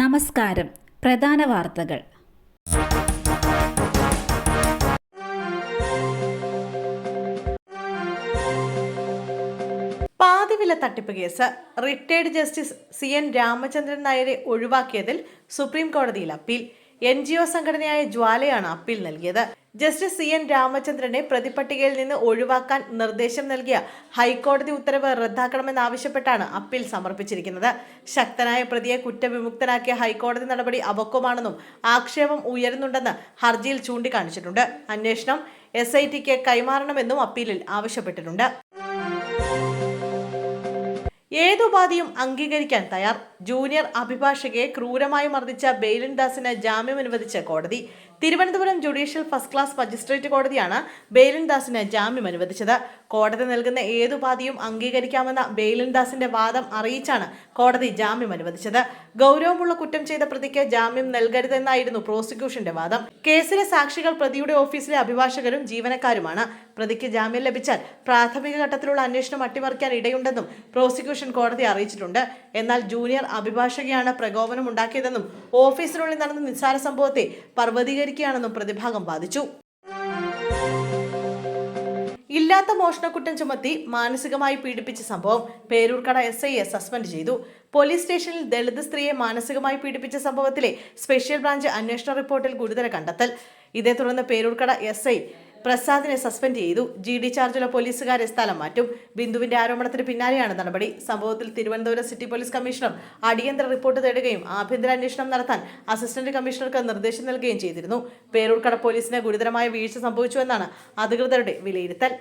നമസ്കാരം. പ്രധാന വാർത്തകൾ. പാതിവില തട്ടിപ്പ് case. Retired justice C N Ramachandran നായരെ ഒഴിവാക്കിയതിൽ സുപ്രീം കോടതിയിൽ അപ്പീൽ. എൻ ജി ഒ സംഘടനയായ ജ്വാലയാണ് അപ്പീൽ നൽകിയത്. ജസ്റ്റിസ് സി എൻ രാമചന്ദ്രനെ പ്രതിപട്ടികയിൽ നിന്ന് ഒഴിവാക്കാൻ നിർദ്ദേശം നൽകിയ ഹൈക്കോടതി ഉത്തരവ് റദ്ദാക്കണമെന്നാവശ്യപ്പെട്ടാണ് അപ്പീൽ സമർപ്പിച്ചിരിക്കുന്നത്. ശക്തനായ പ്രതിയെ കുറ്റവിമുക്തനാക്കിയ ഹൈക്കോടതി നടപടി അപക്വമാണെന്നും ആക്ഷേപം ഉയരുന്നുണ്ടെന്ന് ഹർജിയിൽ ചൂണ്ടിക്കാണിച്ചിട്ടുണ്ട്. അന്വേഷണം എസ് ഐ ടിക്ക് കൈമാറണമെന്നും അപ്പീലിൽ ആവശ്യപ്പെട്ടിട്ടുണ്ട്. ഏതുപാധിയും അംഗീകരിക്കാൻ തയ്യാർ. ജൂനിയർ അഭിഭാഷകയെ ക്രൂരമായി മർദ്ദിച്ച ബെയിലിൻ ദാസിന് ജാമ്യം അനുവദിച്ച കോടതി. Thiruvananthapuram judicial first class magistrate കോടതിയാണ് ബെയിലിൻ ദാസിന് ജാമ്യം അനുവദിച്ചത്. കോടതി നൽകുന്ന ഏതുപാധിയും അംഗീകരിക്കാമെന്ന ബെയിലിൻ ദാസിന്റെ വാദം അറിയിച്ചാണ് കോടതി ജാമ്യം അനുവദിച്ചത്. ഗൗരവമുള്ള കുറ്റം ചെയ്ത പ്രതിക്ക് ജാമ്യം നൽകരുതെന്നായിരുന്നു പ്രോസിക്യൂഷന്റെ വാദം. കേസിലെ സാക്ഷികൾ പ്രതിയുടെ ഓഫീസിലെ അഭിഭാഷകരും ജീവനക്കാരുമാണ്. പ്രതിക്ക് ജാമ്യം ലഭിച്ചാൽ പ്രാഥമിക ഘട്ടത്തിലുള്ള അന്വേഷണം അട്ടിമറിക്കാൻ ഇടയുണ്ടെന്നും പ്രോസിക്യൂഷൻ കോടതി അറിയിച്ചിട്ടുണ്ട്. എന്നാൽ ജൂനിയർ അഭിഭാഷകയാണ് പ്രകോപനം ഉണ്ടാക്കിയതെന്നും ഓഫീസിനുള്ളിൽ നടന്ന നിസ്സാര സംഭവത്തെ പർവതീകരിക്കുകയാണെന്നും പ്രതിഭാഗം വാദിച്ചു. ഇല്ലാത്ത മോഷണക്കുറ്റം ചുമത്തി മാനസികമായി പീഡിപ്പിച്ച സംഭവം പേരൂർക്കട എസ് ഐയെ സസ്പെൻഡ് ചെയ്തു. പോലീസ് സ്റ്റേഷനിൽ ദളിത് സ്ത്രീയെ മാനസികമായി പീഡിപ്പിച്ച സംഭവത്തിലെ സ്പെഷ്യൽ ബ്രാഞ്ച് അന്വേഷണ റിപ്പോർട്ടിൽ ഗുരുതര കണ്ടെത്തൽ. ഇതേ തുടർന്ന് പേരൂർക്കട എസ് ഐ പ്രസാദിനെ സസ്പെൻഡ് ചെയ്തു. ജി ഡി ചാർജുള്ള പോലീസുകാരെ സ്ഥലം മാറ്റും. ബിന്ദുവിന്റെ ആരോപണത്തിന് പിന്നാലെയാണ് നടപടി. സംഭവത്തിൽ തിരുവനന്തപുരം സിറ്റി പോലീസ് കമ്മീഷണർ അടിയന്തര റിപ്പോർട്ട് തേടുകയും ആഭ്യന്തര അന്വേഷണം നടത്താൻ അസിസ്റ്റന്റ് കമ്മീഷണർക്ക് നിർദ്ദേശം നൽകുകയും ചെയ്തിരുന്നു. പേരൂർക്കട പോലീസിന് ഗുരുതരമായ വീഴ്ച സംഭവിച്ചുവെന്നാണ് അധികൃതരുടെ വിലയിരുത്തൽ.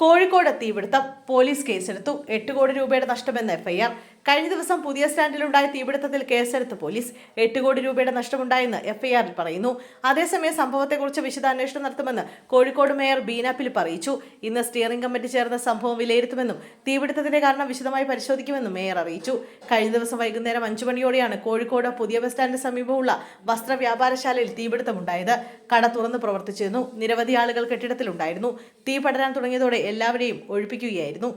കോഴിക്കോട് തീപിടുത്തം. പോലീസ് കേസെടുത്തു. എട്ട് കോടി രൂപയുടെ നഷ്ടമെന്ന് എഫ്ഐആർ കഴിഞ്ഞ ദിവസം പുതിയ സ്റ്റാൻഡിലുണ്ടായ തീപിടുത്തത്തിൽ കേസെടുത്ത് പോലീസ് എട്ട് കോടി രൂപയുടെ നഷ്ടമുണ്ടായെന്ന് എഫ്ഐആറിൽ പറയുന്നു. അതേസമയം സംഭവത്തെക്കുറിച്ച് വിശദാന്വേഷണം നടത്തുമെന്ന് കോഴിക്കോട് മേയർ ബീന ഫിലിപ്പ് അറിയിച്ചു ഇന്ന് സ്റ്റിയറിംഗ് കമ്മിറ്റി ചേർന്ന സംഭവം വിലയിരുത്തുമെന്നും തീപിടുത്തത്തിന്റെ കാരണം വിശദമായി പരിശോധിക്കുമെന്നും മേയർ അറിയിച്ചു. കഴിഞ്ഞ ദിവസം വൈകുന്നേരം അഞ്ചു മണിയോടെയാണ് കോഴിക്കോട് പുതിയ ബസ് സ്റ്റാൻഡിന് സമീപമുള്ള വസ്ത്ര വ്യാപാരശാലയിൽ തീപിടുത്തമുണ്ടായത്. കട തുറന്ന് പ്രവർത്തിച്ചിരുന്നു. നിരവധി ആളുകൾ കെട്ടിടത്തിലുണ്ടായിരുന്നു. തീ പടരാൻ തുടങ്ങിയതോടെ എല്ലാവരെയും ഒഴിപ്പിക്കുകയായിരുന്നു.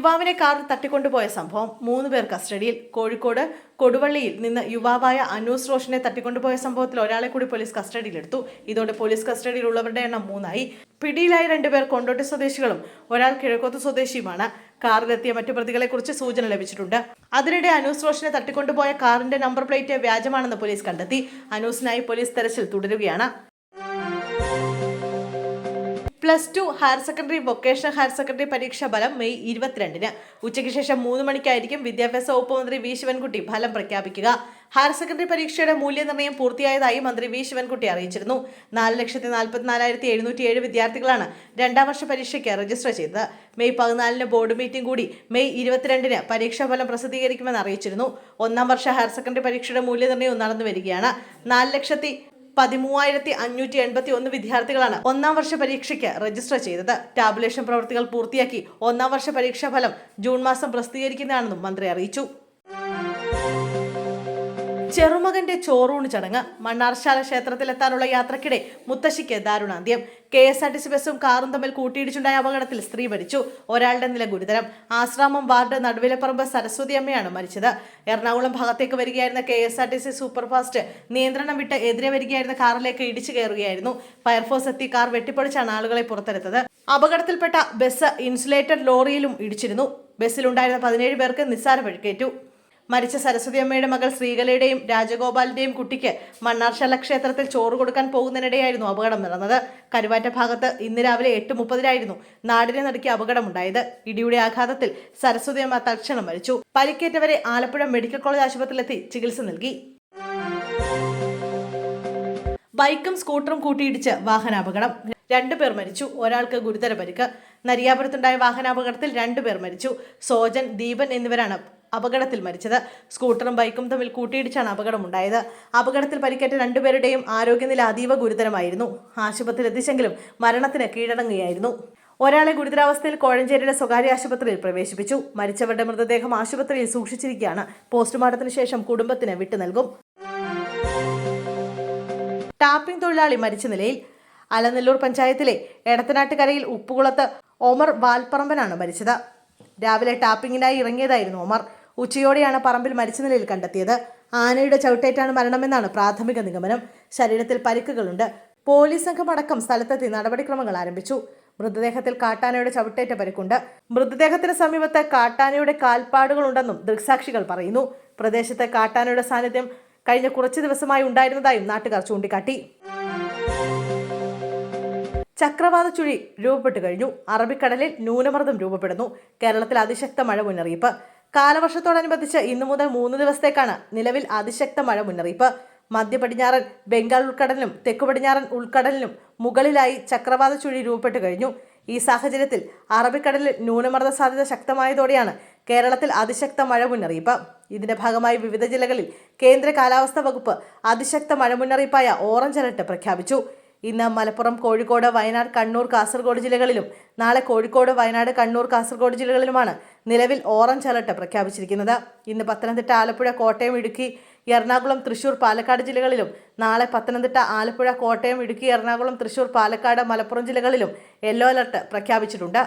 യുവാവിനെ കാറിൽ തട്ടിക്കൊണ്ടുപോയ സംഭവം മൂന്ന് പേർ കസ്റ്റഡിയിൽ. കോഴിക്കോട് കൊടുവള്ളിയിൽ നിന്ന് യുവാവായ അനൂസ് റോഷനെ തട്ടിക്കൊണ്ടുപോയ സംഭവത്തിൽ ഒരാളെ കൂടി പോലീസ് കസ്റ്റഡിയിലെടുത്തു. ഇതോടെ പോലീസ് കസ്റ്റഡിയിലുള്ളവരുടെ എണ്ണം മൂന്നായി. പിടിയിലായ രണ്ടുപേർ കൊണ്ടോട്ടി സ്വദേശികളും ഒരാൾ കിഴക്കോത്ത് സ്വദേശിയുമാണ്. കാറിലെത്തിയ മറ്റു പ്രതികളെക്കുറിച്ച് സൂചന ലഭിച്ചിട്ടുണ്ട്. അതിനിടെ അനൂസ് റോഷനെ തട്ടിക്കൊണ്ടുപോയ കാറിന്റെ നമ്പർ പ്ലേറ്റ് വ്യാജമാണെന്ന് പോലീസ് കണ്ടെത്തി. അനൂസിനായി പോലീസ് തെരച്ചിൽ തുടരുകയാണ്. Plus two higher secondary vocational higher secondary പരീക്ഷാ ഫലം മെയ് ഇരുപത്തിരണ്ടിന്. ഉച്ചയ്ക്ക് ശേഷം മൂന്ന് മണിക്കായിരിക്കും വിദ്യാഭ്യാസ വകുപ്പ് മന്ത്രി വി ശിവൻകുട്ടി ഫലം പ്രഖ്യാപിക്കുക. ഹയർ സെക്കൻഡറി പരീക്ഷയുടെ മൂല്യനിർണയം പൂർത്തിയായതായി മന്ത്രി വി ശിവൻകുട്ടി അറിയിച്ചിരുന്നു. നാല് ലക്ഷത്തി നാൽപ്പത്തിനാലായിരത്തി എഴുന്നൂറ്റി ഏഴ് വിദ്യാർത്ഥികളാണ് രണ്ടാം വർഷ പരീക്ഷയ്ക്ക് രജിസ്റ്റർ ചെയ്തത്. മെയ് പതിനാലിന് ബോർഡ് മീറ്റിംഗ് കൂടി മെയ് ഇരുപത്തിരണ്ടിന് പരീക്ഷാഫലം പ്രസിദ്ധീകരിക്കുമെന്ന് അറിയിച്ചിരുന്നു. ഒന്നാം വർഷ ഹയർ സെക്കൻഡറി പരീക്ഷയുടെ മൂല്യനിർണയവും നടന്നു വരികയാണ് നാല് ലക്ഷത്തി പതിമൂവായിരത്തി അഞ്ഞൂറ്റി എൺപത്തി ഒന്ന് വിദ്യാർത്ഥികളാണ് ഒന്നാം വർഷ പരീക്ഷയ്ക്ക് രജിസ്റ്റർ ചെയ്തത്. ടാബുലേഷൻ പ്രവൃത്തികൾ പൂർത്തിയാക്കി ഒന്നാം വർഷ പരീക്ഷാ ഫലം ജൂൺ മാസം പ്രസിദ്ധീകരിക്കുന്നതാണെന്നും മന്ത്രി അറിയിച്ചു. ചെറുമകന്റെ ചോറൂണ് ചടങ്ങ് മണ്ണാർശാല ക്ഷേത്രത്തിലെത്താനുള്ള യാത്രക്കിടെ മുത്തശ്ശിക്ക് ദാരുണാന്ത്യം. K S R T C ബസ്സും കാറും തമ്മിൽ കൂട്ടിയിടിച്ചുണ്ടായ അപകടത്തിൽ സ്ത്രീ മരിച്ചു. ഒരാളുടെ നില ഗുരുതരം. ആശ്രാമം വാർഡ് നടുവിലപ്പറമ്പ് സരസ്വതി അമ്മയാണ് മരിച്ചത്. എറണാകുളം ഭാഗത്തേക്ക് വരികയായിരുന്ന K S R T C superfast നിയന്ത്രണം വിട്ട് എതിരെ വരികയായിരുന്ന കാറിലേക്ക് ഇടിച്ചു കയറുകയായിരുന്നു. ഫയർഫോഴ്സ് എത്തി കാർ വെട്ടിപ്പൊളിച്ചാണ് ആളുകളെ പുറത്തെടുത്തത്. അപകടത്തിൽപ്പെട്ട ബസ് ഇൻസുലേറ്റഡ് ലോറിയിലും ഇടിച്ചിരുന്നു. ബസ്സിലുണ്ടായിരുന്ന പതിനേഴ് പേർക്ക് നിസ്സാര പരിക്കേറ്റു മരിച്ച സരസ്വതി അമ്മയുടെ മകൾ ശ്രീകലയുടെയും രാജഗോപാലിന്റെയും കുട്ടിക്ക് മണ്ണാർശാല ക്ഷേത്രത്തിൽ ചോറ് കൊടുക്കാൻ പോകുന്നതിനിടെയായിരുന്നു അപകടം നടന്നത്. കരുവാറ്റ ഭാഗത്ത് ഇന്ന് രാവിലെ എട്ട് മുപ്പതിനായിരുന്നു നാടിനെ നടുക്കിയ അപകടമുണ്ടായത്. ഇടിയുടെ ആഘാതത്തിൽ സരസ്വതി അമ്മ തൽക്ഷണം മരിച്ചു. പരിക്കേറ്റവരെ ആലപ്പുഴ മെഡിക്കൽ കോളേജ് ആശുപത്രിയിലെത്തി ചികിത്സ നൽകി. ബൈക്കും സ്കൂട്ടറും കൂട്ടിയിടിച്ച് വാഹനാപകടം. രണ്ടുപേർ മരിച്ചു. ഒരാൾക്ക് ഗുരുതര പരിക്ക്. നരിയാപുരത്തുണ്ടായ വാഹനാപകടത്തിൽ രണ്ടുപേർ മരിച്ചു. സോജൻ ദീപൻ എന്നിവരാണ് അപകടത്തിൽ മരിച്ചത്. സ്കൂട്ടറും ബൈക്കും തമ്മിൽ കൂട്ടിയിടിച്ചാണ് അപകടമുണ്ടായത്. അപകടത്തിൽ പരിക്കേറ്റ രണ്ടുപേരുടെയും ആരോഗ്യനില അതീവ ഗുരുതരമായിരുന്നു. ആശുപത്രിയിൽ എത്തിച്ചെങ്കിലും മരണത്തിന് കീഴടങ്ങുകയായിരുന്നു. ഒരാളെ ഗുരുതരാവസ്ഥയിൽ കോഴഞ്ചേരിയുടെ സ്വകാര്യ ആശുപത്രിയിൽ പ്രവേശിപ്പിച്ചു. മരിച്ചവരുടെ മൃതദേഹം ആശുപത്രിയിൽ സൂക്ഷിച്ചിരിക്കുകയാണ്. പോസ്റ്റ്മോർട്ടത്തിന് ശേഷം കുടുംബത്തിന് വിട്ടു നൽകും. ടാപ്പിംഗ് തൊഴിലാളി മരിച്ച നിലയിൽ അലനല്ലൂർ പഞ്ചായത്തിലെ എടത്തനാട്ടുകരയിൽ ഉപ്പുകുളത്ത് ഒമർ വാൽപ്പറമ്പനാണ് മരിച്ചത്. രാവിലെ ടാപ്പിങ്ങിനായി ഇറങ്ങിയതായിരുന്നു ഒമർ. ഉച്ചയോടെയാണ് പറമ്പിൽ മരിച്ച നിലയിൽ കണ്ടെത്തിയത്. ആനയുടെ ചവിട്ടേറ്റാണ് മരണമെന്നാണ് പ്രാഥമിക നിഗമനം. ശരീരത്തിൽ പരിക്കുകളുണ്ട്. പോലീസ് സംഘം അടക്കം സ്ഥലത്തെത്തി നടപടിക്രമങ്ങൾ ആരംഭിച്ചു. മൃതദേഹത്തിൽ കാട്ടാനയുടെ ചവിട്ടേറ്റ പരിക്കുണ്ട്. മൃതദേഹത്തിന് സമീപത്ത് കാട്ടാനയുടെ കാൽപ്പാടുകളുണ്ടെന്നും ദൃക്സാക്ഷികൾ പറയുന്നു. പ്രദേശത്ത് കാട്ടാനയുടെ സാന്നിധ്യം കഴിഞ്ഞ കുറച്ചു ദിവസമായി ഉണ്ടായിരുന്നതായും നാട്ടുകാർ ചൂണ്ടിക്കാട്ടി. ചക്രവാത ചുഴി രൂപപ്പെട്ടു കഴിഞ്ഞു. അറബിക്കടലിൽ ന്യൂനമർദ്ദം രൂപപ്പെടുന്നു. കേരളത്തിൽ അതിശക്ത മഴ മുന്നറിയിപ്പ്. കാലവർഷത്തോടനുബന്ധിച്ച് ഇന്നു മുതൽ മൂന്ന് ദിവസത്തേക്കാണ് നിലവിൽ അതിശക്ത മഴ മുന്നറിയിപ്പ്. മധ്യ പടിഞ്ഞാറൻ ബംഗാൾ ഉൾക്കടലിലും തെക്കു പടിഞ്ഞാറൻ ഉൾക്കടലിലും മുകളിലായി ചക്രവാത ചുഴി രൂപപ്പെട്ടു കഴിഞ്ഞു. ഈ സാഹചര്യത്തിൽ അറബിക്കടലിൽ ന്യൂനമർദ്ദ സാധ്യത ശക്തമായതോടെയാണ് കേരളത്തിൽ അതിശക്ത മഴ മുന്നറിയിപ്പ്. ഇതിന്റെ ഭാഗമായി വിവിധ ജില്ലകളിൽ കേന്ദ്ര കാലാവസ്ഥാ വകുപ്പ് അതിശക്ത മഴ മുന്നറിയിപ്പായ ഓറഞ്ച് അലർട്ട് പ്രഖ്യാപിച്ചു. ഇന്ന് മലപ്പുറം കോഴിക്കോട് വയനാട് കണ്ണൂർ കാസർഗോഡ് ജില്ലകളിലും നാളെ കോഴിക്കോട് വയനാട് കണ്ണൂർ കാസർഗോഡ് ജില്ലകളിലുമാണ് നിലവിൽ ഓറഞ്ച് അലർട്ട് പ്രഖ്യാപിച്ചിരിക്കുന്നത്. ഇന്ന് പത്തനംതിട്ട ആലപ്പുഴ കോട്ടയം ഇടുക്കി എറണാകുളം തൃശൂർ പാലക്കാട് ജില്ലകളിലും നാളെ പത്തനംതിട്ട ആലപ്പുഴ കോട്ടയം ഇടുക്കി എറണാകുളം തൃശൂർ പാലക്കാട് മലപ്പുറം ജില്ലകളിലും യെല്ലോ അലർട്ട് പ്രഖ്യാപിച്ചിട്ടുണ്ട്.